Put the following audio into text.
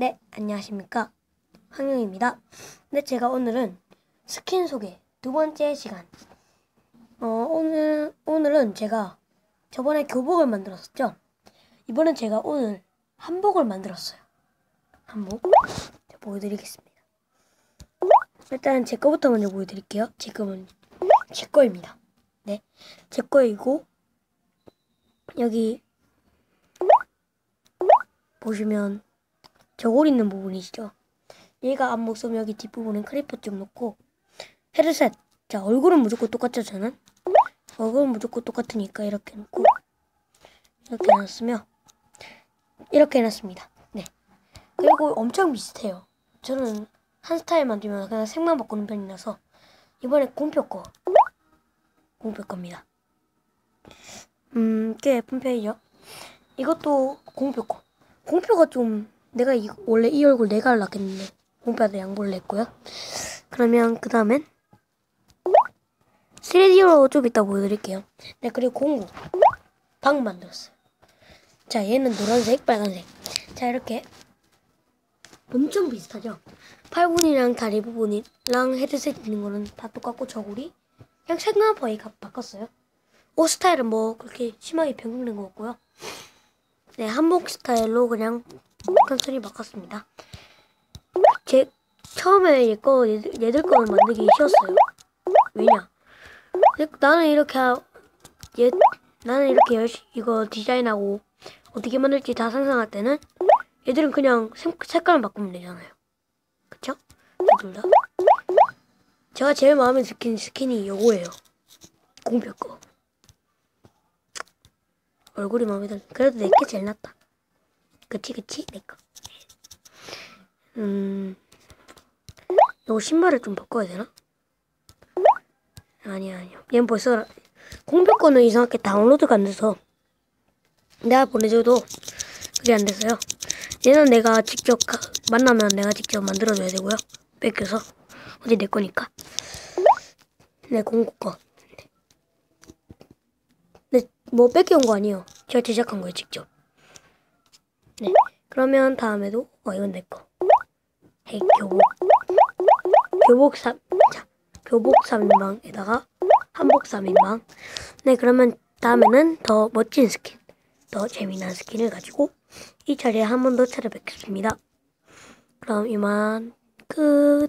네, 안녕하십니까. 황영입니다. 네, 제가 오늘은 스킨 소개 두 번째 시간. 어, 오늘, 오늘은 제가 저번에 교복을 만들었었죠. 이번엔 제가 오늘 한복을 만들었어요. 한복. 자, 보여드리겠습니다. 일단 제 거부터 먼저 보여드릴게요. 지금은 제 거입니다. 네, 제 거이고, 여기 보시면 저고리 있는 부분이시죠. 얘가 앞목섬 여기 뒷부분은 크리퍼 좀 넣고 헤드셋. 자 얼굴은 무조건 똑같죠 저는? 얼굴은 무조건 똑같으니까 이렇게 놓고 이렇게 해놨으며 이렇게 해놨습니다. 네. 그리고 엄청 비슷해요. 저는 한 스타일 만들면 그냥 색만 바꾸는 편이라서 이번에 공표 거 공표 겁니다. 음꽤 예쁜 편이죠? 이것도 공표 거 공표가 좀 내가 이, 원래 이 얼굴 내가 했는데 공표한테 양보를 냈고요. 그러면 그 다음엔 3D로 좀 이따 보여드릴게요. 네 그리고 공구 방 만들었어요. 자 얘는 노란색 빨간색 자 이렇게 엄청 비슷하죠? 팔부분이랑 다리 부분이랑 헤드셋 있는 거는 다 똑같고 저고리 그냥 색만 거의 바꿨어요. 옷 스타일은 뭐 그렇게 심하게 변경된 거 없고요. 네, 한복 스타일로 그냥 컨셉이 바꿨습니다. 제 처음에 얘거 얘들, 얘들 거는 만들기 쉬웠어요. 왜냐? 나는 이렇게 하, 얘 나는 이렇게 이거 디자인하고 어떻게 만들지 다 상상할 때는 얘들은 그냥 색, 색깔만 바꾸면 되잖아요. 그쵸? 둘 다. 제가 제일 마음에 드는 스킨이 요거예요. 공표 거. 얼굴이 마음에 들. 그래도 내게 제일 낫다. 그치 그치 내 거. 음. 요 신발을 좀 바꿔야 되나? 아니야 아니야. 얘는 벌써 공표 거는 이상하게 다운로드가 안 돼서 내가 보내줘도 그게 안 됐어요. 얘는 내가 직접 가, 만나면 내가 직접 만들어줘야 되고요. 뺏겨서 어디 내 거니까. 내 공구 거. 네, 뭐 뺏겨온 거 아니에요. 제가 제작한 거예요, 직접. 네. 그러면 다음에도, 어, 이건 내 거. 헤이, 교복. 교복 3, 자, 교복 3인방에다가 한복 3인방. 네, 그러면 다음에는 더 멋진 스킨, 더 재미난 스킨을 가지고 이 자리에 한 번 더 찾아뵙겠습니다. 그럼 이만 끝.